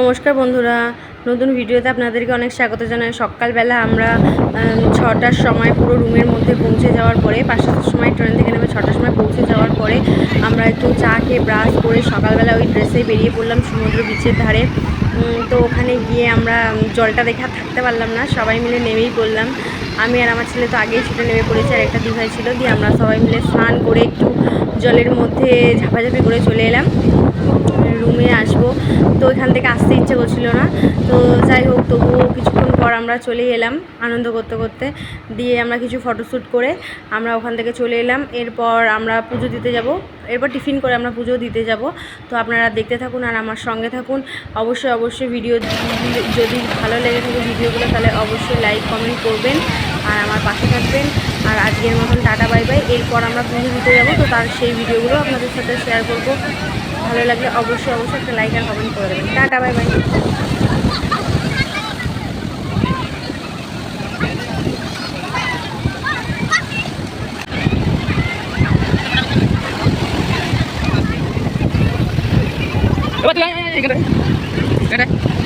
নমস্কার বন্ধুরা, নতুন ভিডিওতে আপনাদেরকে অনেক স্বাগত জানাই। সকালবেলা আমরা ছটার সময় পুরো রুমের মধ্যে পৌঁছে যাওয়ার পরে, পাঁচটার সময় ট্রেন থেকে নেমে ছটার সময় পৌঁছে যাওয়ার পরে আমরা একটু চা খেয়ে ব্রাশ করে সকালবেলা ওই ড্রেসে বেরিয়ে পড়লাম সমুদ্র বিচের ধারে। তো ওখানে গিয়ে আমরা জলটা দেখে থাকতে পারলাম না। সবাই মিলে নেমেই পড়লাম। আমি আর আমার ছেলে তো আগেই ছুটে নেমে পড়েছি, আর একটা দিঘায় ছিল। দিয়ে আমরা সবাই মিলে স্নান করে একটু জলের মধ্যে ঝাপাঝাপি করে চলে এলাম। রুমে আসব। তো এখান থেকে আসতে ইচ্ছে করছিল না। তো যাই হোক, তবুও কিছুক্ষণ পর আমরা চলে এলাম আনন্দ করতে করতে। দিয়ে আমরা কিছু ফটোশ্যুট করে আমরা ওখান থেকে চলে এলাম। এরপর আমরা পুজো দিতে যাব। এরপর টিফিন করে আমরা পুজো দিতে যাব। তো আপনারা দেখতে থাকুন আর আমার সঙ্গে থাকুন। অবশ্যই অবশ্যই ভিডিও যদি ভালো লেগে থাকে ভিডিওগুলো, তাহলে অবশ্যই লাইক কমেন্ট করবেন আর আমার পাশে থাকবেন। আর আজকের মতন টাটা বাই বাই এরপর আমরা পুজো দিতে যাব। তো তার সেই ভিডিওগুলো আপনাদের সাথে শেয়ার করব। ভালো লাগলে অবশ্যই অবশ্যই একটা লাইক আর কমেন্ট করে দেবেন। টাটা বাই বাই আয়, এখানে আয়।